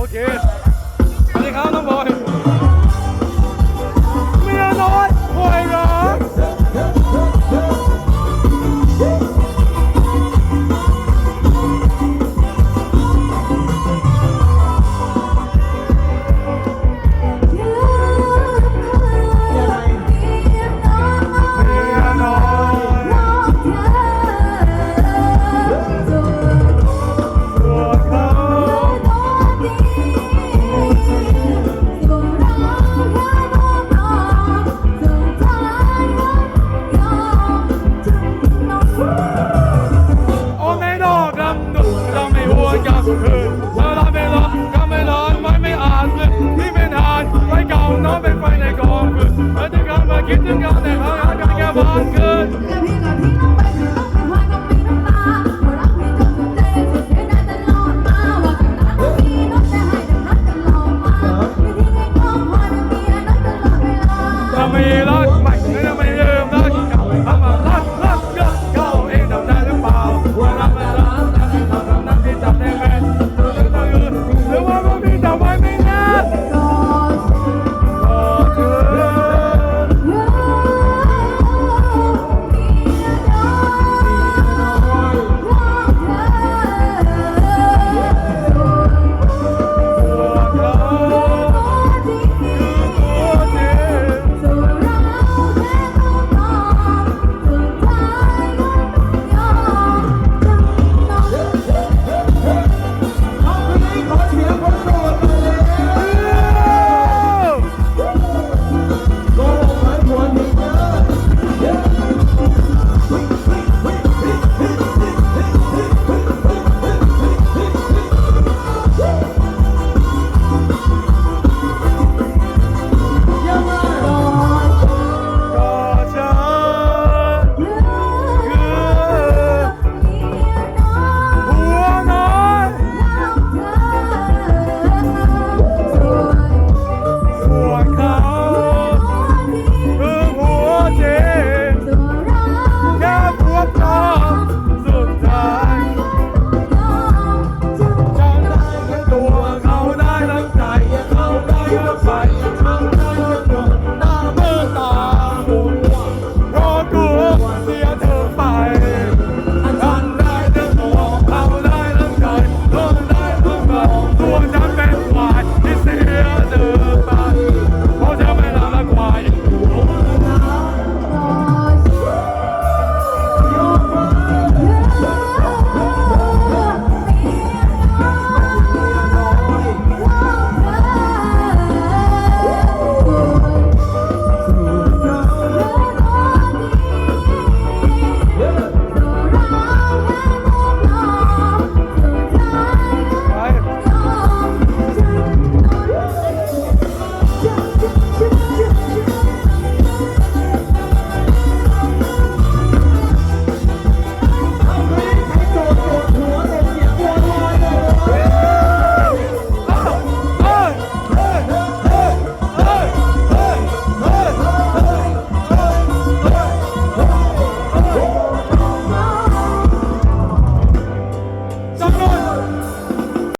โอเค คิดถึงกับแต่เขาเขาจะแก้บอนคืนทำไมล่ะ